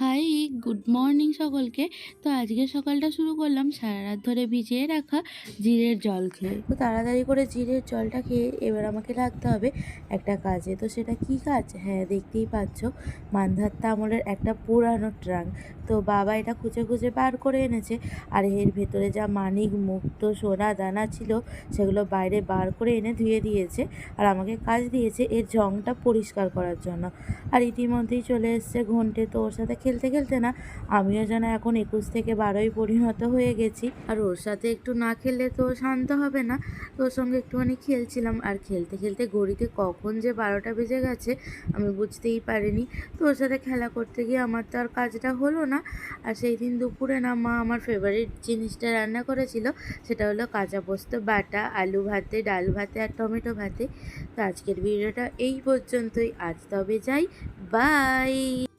High, good morning সকলকে। তো আজকে সকালটা শুরু করলাম সারা রাত ধরে ভিজিয়ে রাখা জিরের জল খেয়ে। তো তাড়াতাড়ি করে জিরের জলটা খেয়ে এবার আমাকে লাগতে হবে একটা কাজে। তো সেটা কি কাজ? হ্যাঁ দেখতেই পাচ্ছ, মান্ধাত্তা আমলের একটা পুরানো ট্রাঙ্ক। তো বাবা এটা খুঁজে খুঁজে বার করে এনেছে আর এর ভেতরে যা মানিক, মুক্ত, সোনা, দানা ছিল সেগুলো বাইরে বার করে এনে ধুয়ে দিয়েছে আর আমাকে কাজ দিয়েছে এর জংটা পরিষ্কার করার জন্য। আর ইতিমধ্যেই চলে এসছে ঘন্টে। তো ওর সাথে খেলতে খেলতে না, আমিও যেন এখন একুশ থেকে বারোই পরিণত হয়ে গেছি। আর ওর সাথে একটু না খেললে তো শান্ত হবে না। তো ওর সঙ্গে একটুখানি খেলছিলাম। আর খেলতে খেলতে ঘড়িতে কখন যে বারোটা বেজে গেছে, আমি বুঝতেই পারিনি। তো ওর সাথে খেলা করতে গিয়ে আমার তো আর কাজটা হলো না। আর সেই দিন দুপুরে না মা আমার ফেভারিট জিনিসটা রান্না করেছিল, সেটা হলো কাঁচা পোস্ত, বাটা, আলু ভাতে, ডাল ভাতে আর টমেটো ভাতে। তো আজকের ভিডিওটা এই পর্যন্তই। আজ তবে যাই। বাই!